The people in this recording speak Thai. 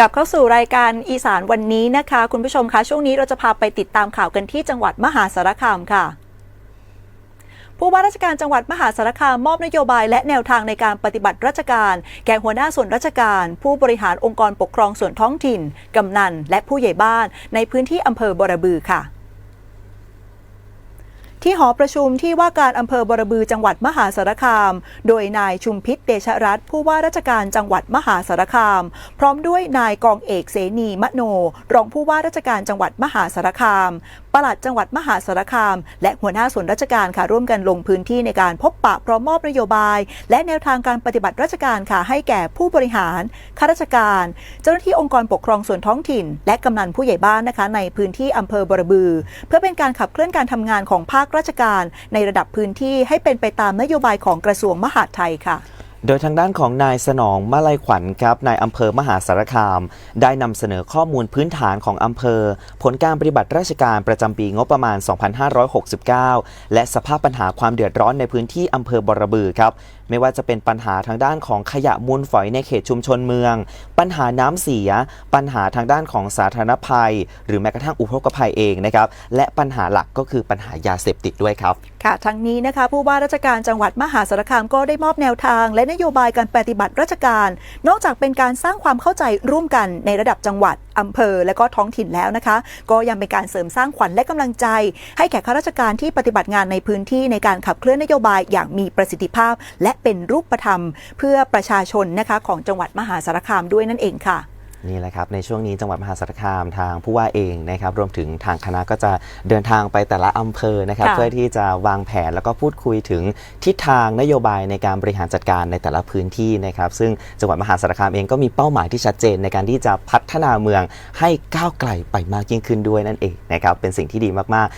กลับเข้าสู่รายการอีสานวันนี้นะคะ คุณผู้ชมคะช่วงนี้เราจะพาไปติดตามข่าวกันที่จังหวัดมหาสารคามค่ะ ผู้ว่าราชการจังหวัดมหาสารคามมอบนโยบายและแนวทางในการปฏิบัติราชการ แก่หัวหน้าส่วนราชการ ผู้บริหารองค์กรปกครองส่วนท้องถิ่น กำนัน และผู้ใหญ่บ้าน ในพื้นที่อำเภอบรบือค่ะ ที่หอประชุมที่ว่าการอำเภอบรบือจังหวัดมหาสารคาม โดยนายชุมพิษเดชรัตน์ผู้ว่าราชการจังหวัดมหาสารคาม พร้อมด้วยนายกองเอกเสนีมโน รองผู้ว่าราชการจังหวัดมหาสารคามปลัดจังหวัดมหาสารคาม และหัวหน้าส่วนราชการค่ะร่วมกันลงพื้นที่ในการพบปะพร้อมมอบนโยบาย และแนวทางการปฏิบัติราชการค่ะให้แก่ผู้บริหารข้าราชการ เจ้าหน้าที่องค์กรปกครองส่วนท้องถิ่น และกำนันผู้ใหญ่บ้านนะคะ ในพื้นที่อำเภอบรบือ เพื่อเป็นการขับเคลื่อนการทำงานของภาคราชการในระดับพื้นที่ให้เป็นไปตามนโยบายของกระทรวงมหาดไทยค่ะโดยทางด้านของนายสนองมาลัยขวัญครับนายอำเภอมหาสารคาม ได้นำเสนอข้อมูลพื้นฐานของอำเภอ ผลการปฏิบัติราชการประจำปีงบประมาณ 2569 และสภาพปัญหาความเดือดร้อนในพื้นที่อำเภอบรบือครับ ไม่ว่าจะเป็นปัญหาทางด้านของขยะมูลฝอยในเขตชุมชนเมือง ปัญหาน้ำเสีย ปัญหาทางด้านของสาธารณภัย หรือแม้กระทั่งอุทกภัยเองนะครับและปัญหาหลักก็คือปัญหายาเสพติดด้วยครับค่ะทั้งนี้นะคะผู้ว่าราชการจังหวัดมหาสารคามก็ได้มอบแนวทาง และนโยบายการปฏิบัติราชการ นอกจากเป็นการสร้างความเข้าใจร่วมกันในระดับจังหวัด อำเภอ และก็ท้องถิ่นแล้วนะคะ ก็ยังเป็นการเสริมสร้างขวัญและกำลังใจ ให้แก่ข้าราชการที่ปฏิบัติงานในพื้นที่ในการขับเคลื่อนนโยบายอย่างมีประสิทธิภาพ และเป็นรูปธรรม เพื่อประชาชนนะคะของจังหวัดมหาสารคามด้วยนั่นเองค่ะ นี่แหละครับในช่วงนี้จังหวัดมหาสารคามทางผู้ว่าเองนะครับรวมถึงทางคณะก็จะเดินทางไปแต่ละอำเภอนะครับค่ะ เพื่อที่จะวางแผนแล้วก็พูดคุยถึงทิศทางนโยบายในการบริหารจัดการในแต่ละพื้นที่นะครับซึ่งจังหวัดมหาสารคามเองก็มีเป้าหมายที่ชัดเจนในการที่จะพัฒนาเมืองให้ก้าวไกลไปมากยิ่งขึ้นด้วยนั่นเองนะครับเป็นสิ่งที่ดีมาก